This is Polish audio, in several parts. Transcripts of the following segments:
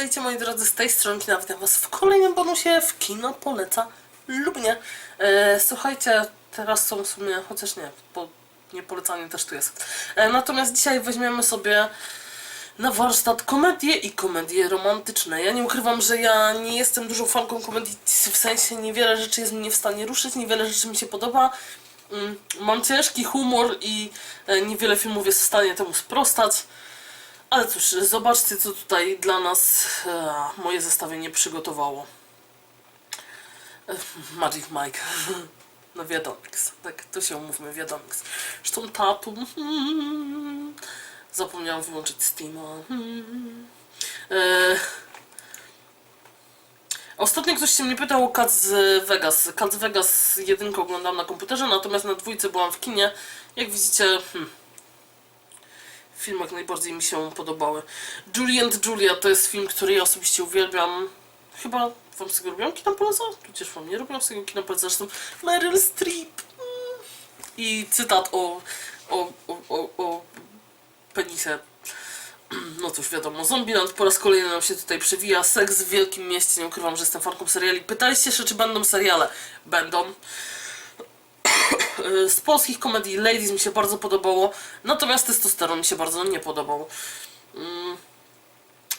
Witajcie moi drodzy z tej strony Kina. Witam was w kolejnym bonusie w Kino Poleca lub nie. E, słuchajcie, teraz są w sumie, chociaż nie, bo nie polecanie też tu jest. E, natomiast dzisiaj weźmiemy sobie na warsztat komedie i komedie romantyczne. Ja nie ukrywam, że ja nie jestem dużą fanką komedii, w sensie niewiele rzeczy jest mnie w stanie ruszyć, niewiele rzeczy mi się podoba. Mm, Mam ciężki humor i e, niewiele filmów jest w stanie temu sprostać. Ale cóż, zobaczcie co tutaj dla nas e, moje zestawienie przygotowało. E, Magic Mike. No wiadomix. Tak, to się umówmy, wiadomix. Zresztą tatu. hmm, Zapomniałam wyłączyć Steama. hmm. E, Ostatnio ktoś się mnie pytał o Cat z Vegas. Cat z Vegas jedynkę oglądam na komputerze, natomiast na dwójce byłam w kinie. Jak widzicie, hmm, filmach najbardziej mi się podobały. Julie and Julia to jest film, który ja osobiście uwielbiam. Chyba wam z tego robiłam kina poleca? Przecież wam nie robiłam z tego kina poleca. Zresztą Meryl Streep. I cytat o, o, o, o, o penisie. No cóż, wiadomo, Zombieland po raz kolejny nam się tutaj przewija. Seks w wielkim mieście, nie ukrywam, że jestem fanką seriali. Pytaliście się, czy będą seriale. Będą. Z polskich komedii Ladies mi się bardzo podobało, natomiast Testosteron mi się bardzo nie podobał. Mm.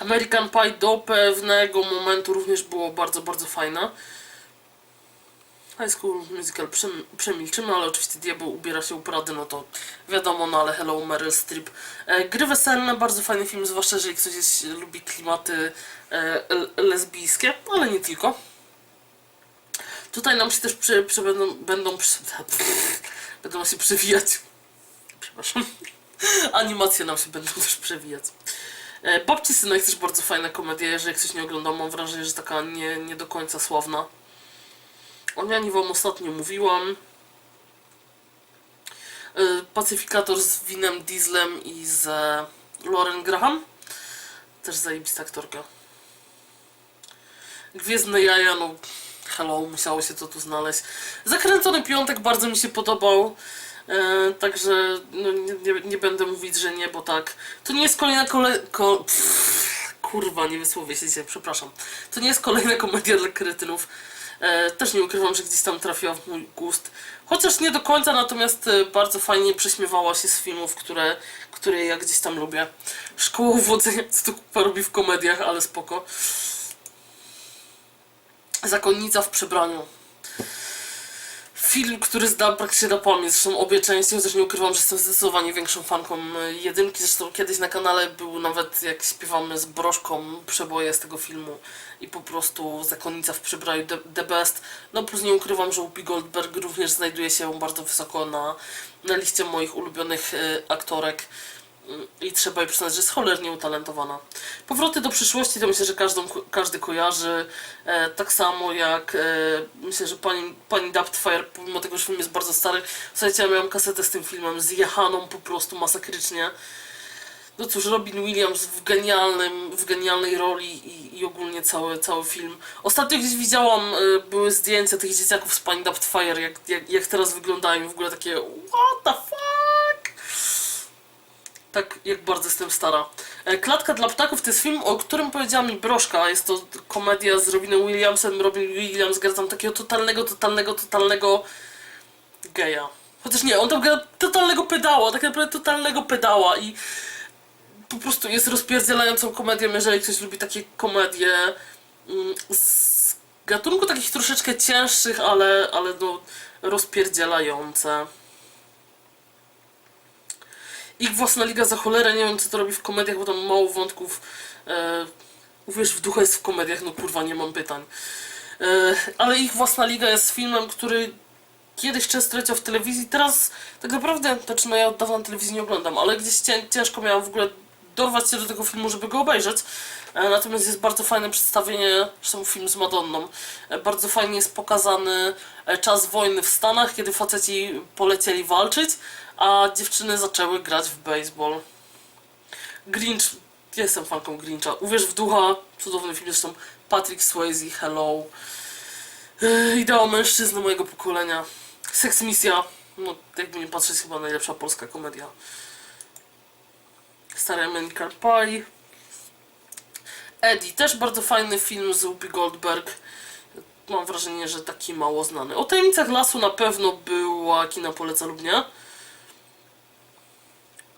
American Pie do pewnego momentu również było bardzo, bardzo fajne. High School Musical przem- przemilczymy, ale oczywiście diabeł ubiera się u Prady, no to wiadomo, no ale Hello Meryl Streep. E, gry weselne, bardzo fajny film, zwłaszcza jeżeli ktoś jest, lubi klimaty e, lesbijskie, ale nie tylko. Tutaj nam się też przy, przy, będą, będą, przy, będą się przewijać. Przepraszam. Animacje nam się będą też przewijać. E, Babci Synek też bardzo fajna komedia, jeżeli ktoś nie oglądał, mam wrażenie, że taka nie, nie do końca sławna. O Niani wam ostatnio mówiłam. E, Pacyfikator z Winem Dieslem i z Lauren Graham. Też zajebista aktorka. Gwiezdne jaja, no hello, musiało się to tu znaleźć. Zakręcony piątek bardzo mi się podobał. E, także no, nie, nie, będę mówić, że nie, bo tak. To nie jest kolejna kole... Ko... Pff, kurwa, nie wysłowię się dzisiaj, przepraszam. To nie jest kolejna komedia dla kretynów. E, też nie ukrywam, że gdzieś tam trafiła w mój gust. Chociaż nie do końca, natomiast e, bardzo fajnie prześmiewała się z filmów, które, które ja gdzieś tam lubię. Szkoła uwodzenia, co to kupa robi w komediach, ale spoko. Zakonnica w przebraniu. Film, który zdał praktycznie na pamięć, zresztą obie części, chociaż nie ukrywam, że jestem zdecydowanie większą fanką e, jedynki, zresztą kiedyś na kanale był nawet, jak śpiewamy z Broszką, przeboje z tego filmu i po prostu Zakonnica w przebraniu the, the best. No plus nie ukrywam, że Whoopi Goldberg również znajduje się bardzo wysoko na, na liście moich ulubionych e, aktorek i trzeba jej przyznać, że jest cholernie utalentowana. Powroty do przyszłości to myślę, że każdą, każdy kojarzy. E, tak samo jak e, myślę, że pani, pani Daptfire, pomimo tego, że film jest bardzo stary, słuchajcie, ja miałam kasetę z tym filmem, zjechaną po prostu masakrycznie. No cóż, Robin Williams w, genialnym, w genialnej roli i, i ogólnie cały, cały film. Ostatnio gdzieś widziałam, e, były zdjęcia tych dzieciaków z pani Daptfire, jak, jak, jak teraz wyglądają, w ogóle takie what the fuck? Tak, jak bardzo jestem stara. E, Klatka dla ptaków to jest film, o którym powiedziała mi Broszka. Jest to komedia z Robinem Williamsem. Robin Williams gra tam takiego totalnego, totalnego, totalnego geja. Chociaż nie, on tam gra totalnego pedała, tak naprawdę totalnego pedała i po prostu jest rozpierdzielającą komedią, jeżeli ktoś lubi takie komedie mm, z gatunku takich troszeczkę cięższych, ale, ale no rozpierdzielające. Ich własna liga za cholerę, nie wiem co to robi w komediach, bo tam mało wątków. E, w ducha jest w komediach, no kurwa, nie mam pytań. E, ale ich własna liga jest filmem, który kiedyś często leciał w telewizji, teraz tak naprawdę, znaczy no ja od dawna telewizji nie oglądam, ale gdzieś cię, ciężko miałam w ogóle dorwać się do tego filmu, żeby go obejrzeć. E, natomiast jest bardzo fajne przedstawienie, zresztą film z Madonną. E, bardzo fajnie jest pokazany e, czas wojny w Stanach, kiedy faceci polecieli walczyć, a dziewczyny zaczęły grać w baseball. Grinch, jestem fanką Grincha. Uwierz w ducha, cudowny film, zresztą Patrick Swayze, Hello. Yy, Ideał mężczyzny mojego pokolenia. Seks Misja, no jakby nie patrzeć, chyba najlepsza polska komedia. Stary American Pie. Eddie, też bardzo fajny film z Whoopi Goldberg. Mam wrażenie, że taki mało znany. O Tajemnicach Lasu na pewno była kina poleca lub nie.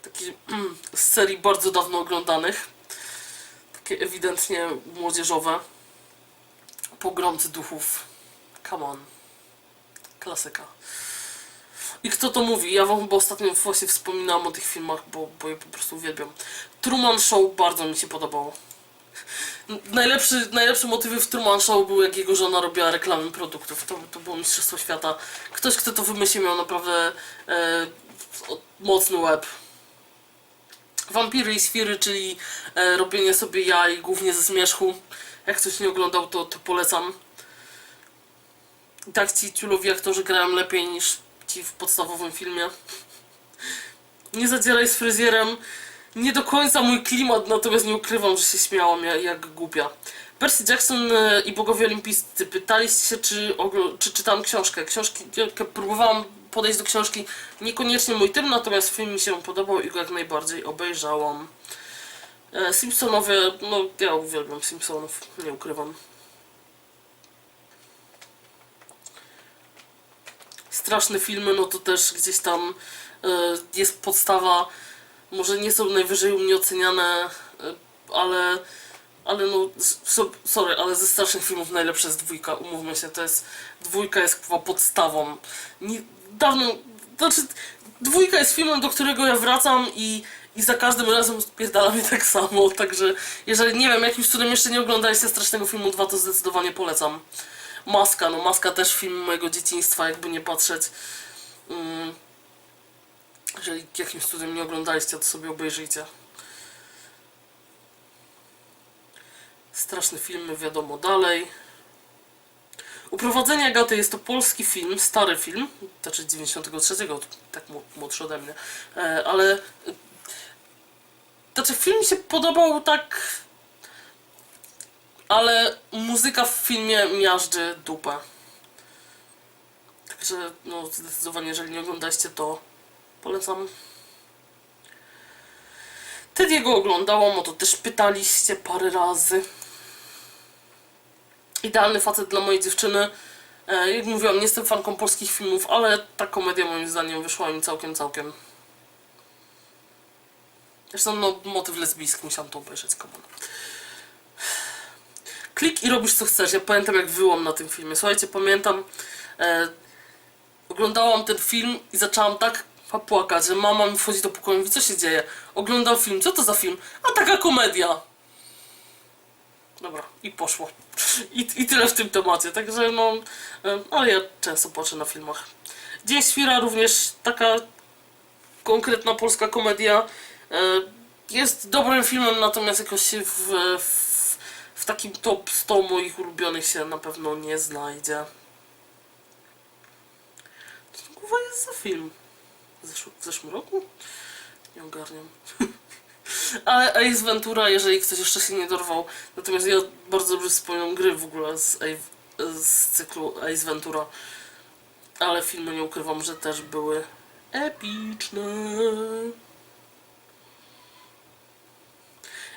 Taki mm, z serii bardzo dawno oglądanych. Takie ewidentnie młodzieżowe. Pogromcy duchów. Come on. Klasyka. I kto to mówi? Ja wam chyba ostatnio właśnie wspominałam o tych filmach, bo, bo je po prostu uwielbiam. Truman Show bardzo mi się podobało. Najlepszy, najlepsze motywy w Truman Show były, jak jego żona robiła reklamy produktów. To, to było Mistrzostwo Świata. Ktoś, kto to wymyślił, miał naprawdę e, mocny łeb. Wampiry i świry, czyli e, robienie sobie jaj głównie ze zmierzchu. Jak ktoś nie oglądał, to, to polecam. I tak ci ciulowi aktorzy grają lepiej niż ci w podstawowym filmie. Nie zadzieraj z fryzjerem. Nie do końca mój klimat, natomiast nie ukrywam, że się śmiałam jak, jak głupia. Percy Jackson e, i Bogowie Olimpijscy. Pytaliście się, czy, czy czytam książkę. Książki, e, próbowałam podejść do książki. Niekoniecznie mój tym, natomiast film mi się podobał i go jak najbardziej obejrzałam. E, Simpsonowie, no ja uwielbiam Simpsonów, nie ukrywam. straszne filmy, no to też gdzieś tam e, jest podstawa, może nie są najwyżej u mnie oceniane, e, ale, ale no, so, sorry, ale ze strasznych filmów najlepsza jest dwójka, umówmy się, to jest, dwójka jest chyba podstawą. Nie, dawno, znaczy, dwójka jest filmem, do którego ja wracam i i za każdym razem spierdala mnie tak samo, także jeżeli, nie wiem, jakimś cudem jeszcze nie oglądaliście Strasznego Filmu 2, to zdecydowanie polecam. Maska, no Maska też film mojego dzieciństwa, jakby nie patrzeć. Mm. Jeżeli jakimś cudem nie oglądaliście, to sobie obejrzyjcie. Straszne filmy, wiadomo dalej. Uprowadzenie Agaty jest to polski film, stary film, znaczy 93, tak mł- młodszy ode mnie, e, ale e, znaczy film mi się podobał tak ale muzyka w filmie miażdży dupę. Także no zdecydowanie jeżeli nie oglądaliście to polecam. Tediego oglądałam, o to też pytaliście parę razy. Idealny facet dla mojej dziewczyny. E, jak mówiłam, nie jestem fanką polskich filmów, ale ta komedia moim zdaniem wyszła mi całkiem, całkiem. Zresztą no, motyw lesbijski musiałam to obejrzeć, come on. Klik i robisz co chcesz. Ja pamiętam jak wyłam na tym filmie. Słuchajcie, pamiętam e, oglądałam ten film i zaczęłam tak płakać, że mama mi wchodzi do pokoju i mówi, co się dzieje? Oglądał film, co to za film? A taka komedia. Dobra, i poszło. I, I tyle w tym temacie, także no, ale ja często płaczę na filmach. Dzień Świra również taka konkretna polska komedia. Jest dobrym filmem, natomiast jakoś w, w, w takim top 100 moich ulubionych się na pewno nie znajdzie. Co to jest za film? W, zeszł, w zeszłym roku? Nie ogarniam. Ale Ace Ventura, jeżeli ktoś jeszcze się nie dorwał. Natomiast ja bardzo dobrze wspominam gry w ogóle z, z cyklu Ace Ventura. Ale filmy nie ukrywam, że też były epicne.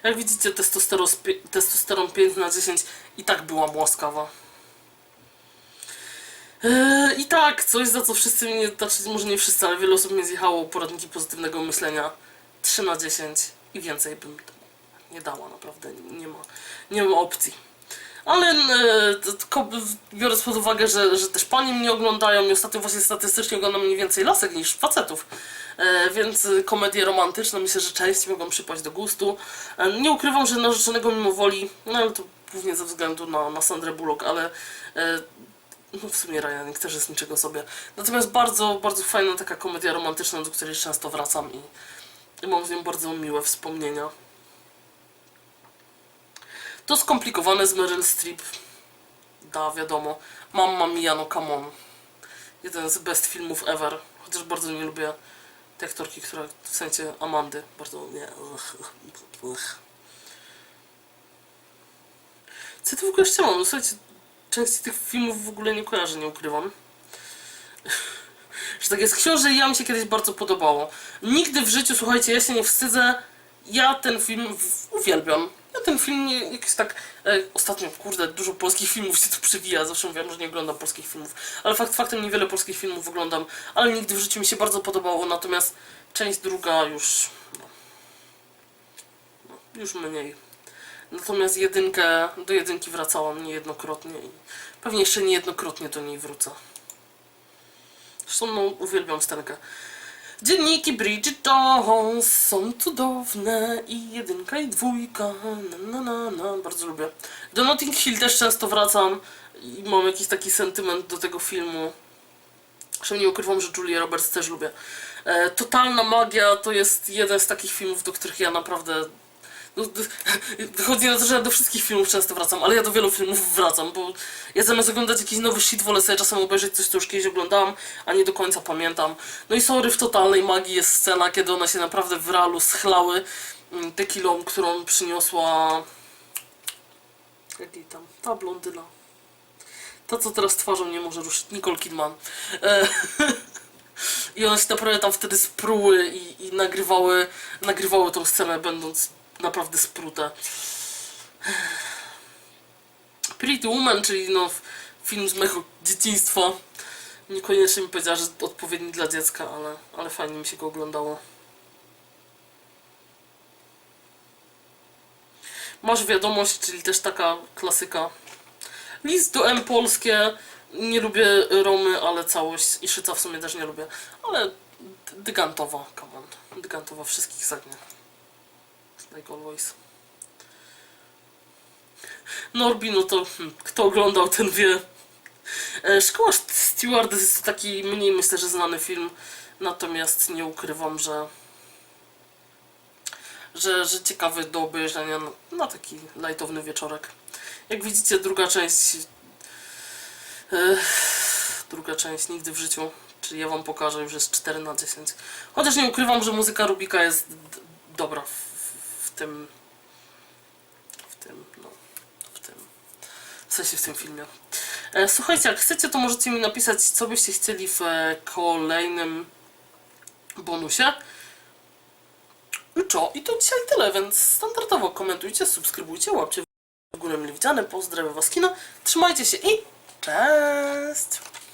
Jak widzicie, testosteron, testosteron 5 na 10 i tak była łaskawa. Eee, I tak, coś za co wszyscy mnie, znaczy może nie wszyscy, ale wiele osób mnie zjechało poradniki pozytywnego myślenia. 3 na 10 i więcej bym nie dała, naprawdę nie ma, nie ma opcji. Ale e, biorąc pod uwagę, że, że też panie mnie oglądają i ostatnio właśnie statystycznie oglądam mniej więcej lasek niż facetów, e, więc komedie romantyczne myślę, że częściej mogą przypaść do gustu. E, nie ukrywam, że narzeczonego mimo woli, no ale to głównie ze względu na, na Sandrę Bullock, ale e, no w sumie Ryan też jest niczego sobie. Natomiast bardzo, bardzo fajna taka komedia romantyczna, do której często wracam i, i mam z nią bardzo miłe wspomnienia. To skomplikowane z Meryl Streep. Da, wiadomo. Mamma Mia, no come on. Jeden z best filmów ever. Chociaż bardzo nie lubię tej aktorki, która w sensie Amandy. Bardzo nie. Co ty w ogóle chciałam? No, słuchajcie, części tych filmów w ogóle nie kojarzę, nie ukrywam. Że tak jest książę i ja mi się kiedyś bardzo podobało. Nigdy w życiu, słuchajcie, ja się nie wstydzę. Ja ten film uwielbiam. Ja ten film nie, jakiś tak... E, ostatnio, kurde, dużo polskich filmów się tu przewija. Zawsze mówiłam, że nie oglądam polskich filmów. Ale fakt faktem niewiele polskich filmów oglądam. Ale nigdy w życiu mi się bardzo podobało. Natomiast część druga już... No, już mniej. Natomiast jedynkę, do jedynki wracałam niejednokrotnie i pewnie jeszcze niejednokrotnie do niej wrócę. Zresztą no, uwielbiam scenkę. Dzienniki Bridget Jones są cudowne i jedynka i dwójka, na, na, na, na. bardzo lubię. Do Notting Hill też często wracam i mam jakiś taki sentyment do tego filmu. Zresztą nie ukrywam, że Julia Roberts też lubię. E, Totalna Magia to jest jeden z takich filmów, do których ja naprawdę Chodzi na to, że ja do wszystkich filmów często wracam, ale ja do wielu filmów wracam, bo ja zamiast oglądać jakiś nowy shit, wolę sobie czasem obejrzeć coś, co już kiedyś oglądałam, a nie do końca pamiętam. No i sorry, w Totalnej Magii jest scena, kiedy one się naprawdę w realu schlały mm, tekilą, którą przyniosła... Jak jej tam? Ta blondyna. Ta, co teraz twarzą nie może ruszyć. Nicole Kidman. E, I one się naprawdę tam wtedy spruły i, i nagrywały, nagrywały tą scenę, będąc naprawdę sprute. Pretty Woman, czyli no film z mego dzieciństwa. Niekoniecznie mi powiedziała, że odpowiedni dla dziecka, ale, ale fajnie mi się go oglądało. Masz wiadomość, czyli też taka klasyka. List do M polskie. Nie lubię Romy, ale całość i Szyca w sumie też nie lubię. Ale Dygantowa, come on. Dygantowa wszystkich zagnie. Like always. Norbi, no to hmm, kto oglądał, ten wie. E, Szkoła Stewardess jest taki mniej, myślę, że znany film. Natomiast nie ukrywam, że że, że ciekawy do obejrzenia na, na taki lajtowny wieczorek. Jak widzicie, druga część e, druga część nigdy w życiu, czyli ja wam pokażę, już jest 4 na 10. Chociaż nie ukrywam, że muzyka Rubika jest dobra tym w tym, no w tym w sensie w tym filmie. E, słuchajcie, jak chcecie, to możecie mi napisać, co byście chcieli w e, kolejnym bonusie. I co? I to dzisiaj tyle, więc standardowo komentujcie, subskrybujcie, łapcie w górę mile widziane. Pozdrawiam was kino, trzymajcie się i cześć!